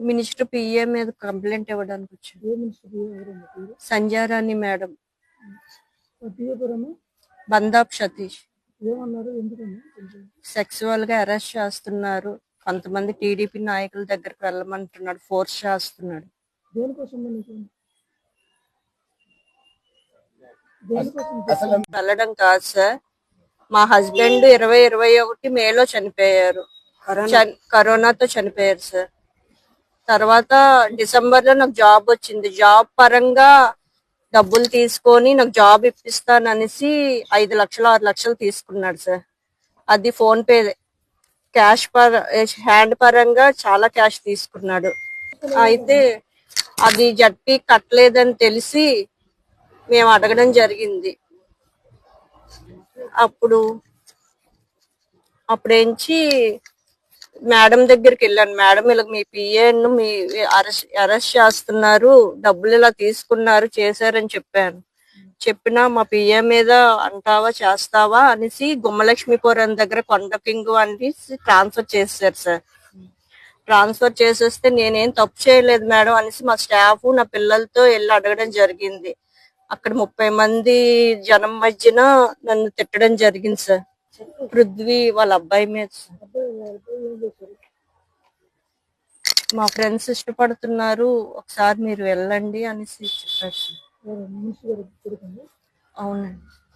Minister PA మీద complaint ఇవ్వడానికి వచ్చాను సంజారాణి మేడం. బందాప్ సతీష్. సెక్సువల్గా అరెస్ట్ చేస్తున్నారు. కొంతమంది టీడీపీ నాయకుల దగ్గరికి వెళ్ళమంటున్నాడు. ఫోర్స్ చేస్తున్నాడు. వెళ్ళడం కాదు సార్. మా హస్బెండ్ ఇరవై ఇరవై ఒకటి మేలో చనిపోయారు. చన్- కరోనాతో చనిపోయారు సార్. తర్వాత డిసెంబర్లో నాకు జాబ్ వచ్చింది. జాబ్ పరంగా డబ్బులు తీసుకొని నాకు జాబ్ ఇప్పిస్తాను అనేసి ఐదు లక్షలు ఆరు లక్షలు తీసుకున్నాడు సార్. అది ఫోన్ పే క్యాష్ పర హ్యాండ్ పరంగా చాలా క్యాష్ తీసుకున్నాడు. అయితే అది జడ్పీ కట్టలేదని తెలిసి మేము అడగడం జరిగింది. అప్పుడు అప్పుడేంచి మేడం దగ్గరికి వెళ్ళాను మేడం ఇలా మీ పిఏను మీ అరెస్ట్ అరెస్ట్ చేస్తున్నారు. డబ్బులు ఇలా తీసుకున్నారు చేశారని చెప్పాను. చెప్పినా మా పిఏ మీద అంటావా చేస్తావా అనేసి గుమ్మలక్ష్మీపురం దగ్గర కొండకింగ్ అనేసి ట్రాన్స్ఫర్ చేశారు సార్. ట్రాన్స్ఫర్ చేసేస్తే నేనేం తప్పు చేయలేదు మేడం అనేసి మా స్టాఫ్ నా పిల్లలతో వెళ్ళి అడగడం జరిగింది. అక్కడ ముప్పై మంది జనం మధ్యన నన్ను తిట్టడం జరిగింది సార్. పృథ్వీ వాళ్ళ అబ్బాయి మీద సార్. అబ్బాయి వాళ్ళపై ఏం చేశారు మా ఫ్రెండ్స్ ఇష్టపడుతున్నారు ఒకసారి మీరు వెళ్ళండి అనేసి చెప్పారు. అవునండి.